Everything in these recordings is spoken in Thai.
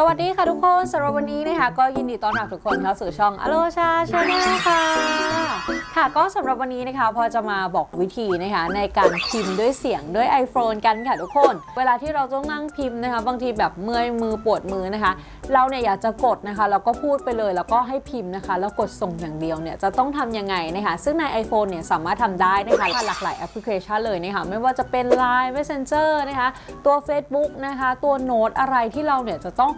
สวัสดีค่ะทุกคนสำหรับวันนี้นะคะก็ยินดีต้อนรับทุกคนเข้าสู่ช่องอโลชาชาแนลค่ะ ค่ะก็สำหรับวันนี้นะคะพอจะมาบอกวิธีนะคะในการพิมพ์ด้วยเสียงด้วย iPhone กันค่ะทุกคน เวลาที่เราต้องนั่งพิมพ์นะคะบางทีแบบเมื่อยมือปวดมือนะคะ เราเนี่ยอยากจะกดนะคะเราก็พูดไปเลยแล้วก็ให้พิมพ์นะคะ แล้วกดส่งอย่างเดียวเนี่ยจะต้องทำยังไงนะคะ ซึ่งใน iPhone เนี่ยสามารถทำได้นะคะหลากหลายแอปพลิเคชันเลยนะคะไม่ว่าจะเป็น Line Messenger นะคะตัว Facebook นะคะตัวโน้ตอะไรที่เราเนี่ยจะต้อง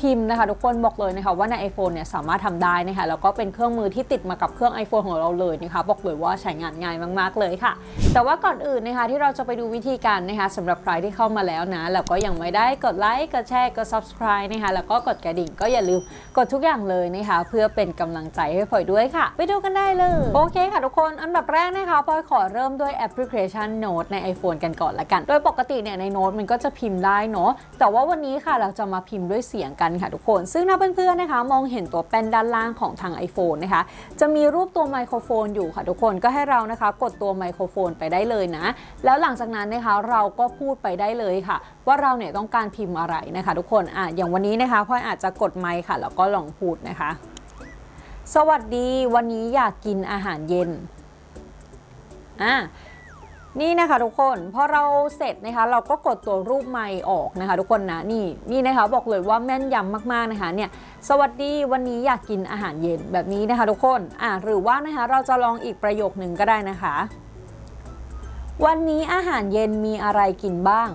พิมพ์นะคะทุกคนบอกเลยนะคะว่าใน iPhone เนี่ยสามารถทำได้นะคะแล้วก็เป็นเครื่องมือที่ติดมากับเครื่อง iPhone ของเราเลยนะคะบอกเลยว่าใช้งานง่ายมาก ๆ เลยค่ะ แต่ว่าก่อนอื่นนะคะที่เราจะไปดูวิธีการนะคะสำหรับใครที่เข้ามาแล้วนะแล้วก็ยังไม่ได้กดไลค์กดแชร์กด subscribe นะคะแล้วก็กดกระดิ่งก็อย่าลืมกดทุกอย่างเลยนะคะเพื่อเป็นกำลังใจให้พลอยด้วยค่ะ ไปดูกันได้เลย โอเคค่ะทุกคนอันดับแรกนะคะพลอยขอเริ่มด้วยแอปพลิเคชัน Note ใน iPhone กันก่อนละกัน โดยปกติเนี่ยใน Note มันก็จะพิมพ์ได้เนาะแต่ว่าวันนี้ค่ะเราจะมาพิมพ์ด้วยเสียงกันค่ะทุกคน ซึ่งถ้าเพื่อนๆนะคะ มองเห็นตัวแป้นด้านล่างของทาง iPhone นะคะ จะมีรูปตัวไมโครโฟนอยู่ค่ะทุกคนก็ให้เรานะคะ กดตัวไมโครโฟนไปได้เลยนะ แล้วหลังจากนั้นนะคะเราก็พูดไปได้เลยค่ะ ว่าเราเนี่ยต้องการพิมพ์อะไรนะคะ ทุกคนอะอย่างวันนี้นะคะพลอยอาจจะกดไมค์ค่ะ แล้วก็ลองพูดนะคะ สวัสดีวันนี้อยากกินอาหารเย็นอะ นี่นะคะทุกคนพอเราเสร็จนะคะ เราก็กดตัวรูปไม่ออกนะคะ ทุกคนนะนี่นี่นะคะบอกเลยว่าแม่นยำมากๆนะคะเนี่ยสวัสดีวันนี้อยากกินอาหารเย็นแบบนี้นะคะ ทุกคนอะหรือว่านะคะเราจะลองอีกประโยคหนึ่งก็ได้นะคะ วันนี้อาหารเย็นมีอะไรกินบ้าง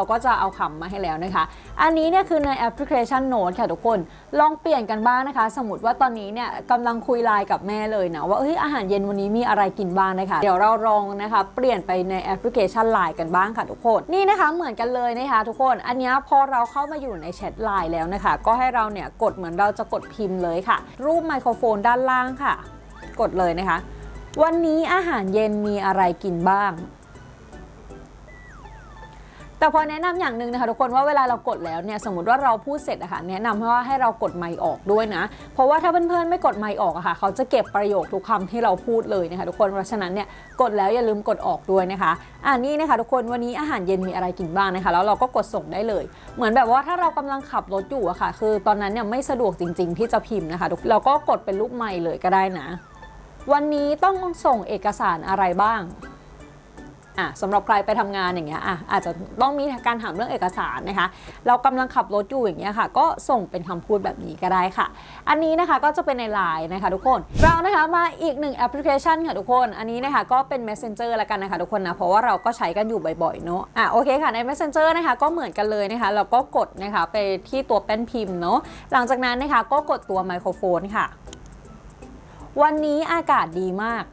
เราก็จะเอาคำมาให้แล้วนะคะ อันนี้เนี่ยคือในแอปพลิเคชันโน้ตค่ะทุกคน ลองเปลี่ยนกันบ้างนะคะ สมมติว่าตอนนี้เนี่ยกำลังคุยไลน์กับแม่เลยนะ ว่าเฮ้ยอาหารเย็นวันนี้มีอะไรกินบ้างนะคะ เดี๋ยวเราลองนะคะเปลี่ยนไปในแอปพลิเคชันไลน์กันบ้างค่ะทุกคน นี่นะคะเหมือนกันเลยนะคะทุกคน อันนี้พอเราเข้ามาอยู่ในแชทไลน์แล้วนะคะ ก็ให้เราเนี่ยกดเหมือนเราจะกดพิมพ์เลยค่ะ รูปไมโครโฟนด้านล่างค่ะ กดเลยนะคะ วันนี้อาหารเย็นมีอะไรกินบ้าง แต่พอแนะนำอย่างหนึ่งนะคะทุกคนว่าเวลาเรากดแล้วเนี่ยสมมติว่าเราพูดเสร็จอะค่ะแนะนำว่าให้เรากดไมค์ออกด้วยนะ เพราะว่าถ้าเพื่อนๆไม่กดไมค์ออกอะค่ะ เขาจะเก็บประโยคทุกคำที่เราพูดเลยนะคะทุกคนเพราะฉะนั้นเนี่ยกดแล้วอย่าลืมกดออกด้วยนะคะอ่านี่นะคะทุกคนวันนี้อาหารเย็นมีอะไรกินบ้างนะคะ แล้วเราก็กดส่งได้เลย เหมือนแบบว่าถ้าเรากำลังขับรถอยู่อะค่ะ คือตอนนั้นเนี่ยไม่สะดวกจริง ๆ ที่จะพิมพ์นะคะทุกเราก็กดเป็นรูปไมค์เลยก็ได้นะ วันนี้ต้องส่งเอกสารอะไรบ้าง อะสำหรับใครไปทำงานอย่างเงี้ยอะอาจจะต้องมีการถามเรื่องเอกสารนะคะ เรากำลังขับรถอยู่อย่างเงี้ยค่ะ ก็ส่งเป็นคำพูดแบบนี้ก็ได้ค่ะ อันนี้นะคะก็จะเป็นในไลน์นะคะทุกคน เรานะคะมาอีกหนึ่งแอปพลิเคชันค่ะทุกคน อันนี้นะคะก็เป็น Messenger ละกันนะคะทุกคนนะ เพราะว่าเราก็ใช้กันอยู่บ่อยๆเนาะอะโอเคค่ะใน Messenger นะคะก็เหมือนกันเลยนะคะ เราก็กดนะคะไปที่ตัวแป้นพิมพ์เนาะหลังจากนั้นนะคะก็กดตัวไมโครโฟนค่ะ วันนี้อากาศดีมาก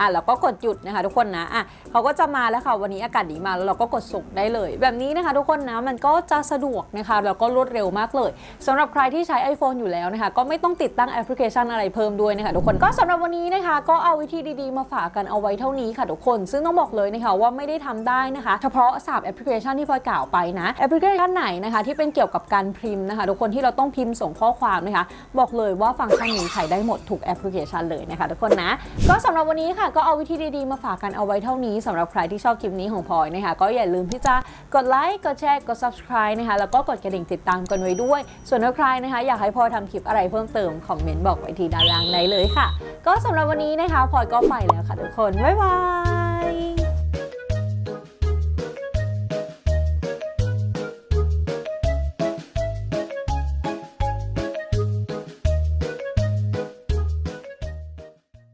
อะเราก็กดหยุดนะคะ ทุกคนนะอะเขาก็จะมาแล้วค่ะวันนี้อากาศดีมาแล้วเราก็กดส่งได้เลย แบบนี้นะคะทุกคนนะมันก็จะสะดวกนะคะแล้วก็รวดเร็วมากเลยสำหรับใครที่ใช้ iPhone อยู่แล้วนะคะ ก็ไม่ต้องติดตั้งแอปพลิเคชันอะไรเพิ่มด้วยนะคะทุกคนก็สำหรับวันนี้นะคะ ก็เอาวิธีดีๆ มาฝากกันเอาไว้เท่านี้ค่ะทุกคน ซึ่งต้องบอกเลยนะคะว่าไม่ได้ทำได้นะคะ เฉพาะ3แอปพลิเคชันที่พลอยกล่าวไปนะแอปพลิเคชันไหนนะคะที่เป็นเกี่ยวกับการพิมพ์นะคะทุกคนที่เราต้องพิมพ์ส่งข้อความนะคะ บอกเลยว่าฟังก์ชันนี้ใช้ได้หมดทุกแอปพลิเคชันเลยนะคะทุกคนนะก็สำหรับวันนี้ค่ะก็เอาวิธีดีๆ มาฝากกันเอาไว้เท่านี้สำหรับใครที่ชอบคลิปนี้ของพลอยนะคะก็อย่าลืมที่จะกดไลค์กดแชร์กด subscribe นะคะแล้วก็กดกระดิ่งติดตามกันไว้ด้วย ส่วนถ้าใครนะคะอยากให้พลอยทำคลิปอะไรเพิ่มเติมคอมเมนต์บอกไว้ที่ด้านล่างได้เลยค่ะ ก็สำหรับวันนี้นะคะพลอยก็ไปแล้วค่ะทุกคนบ๊ายบาย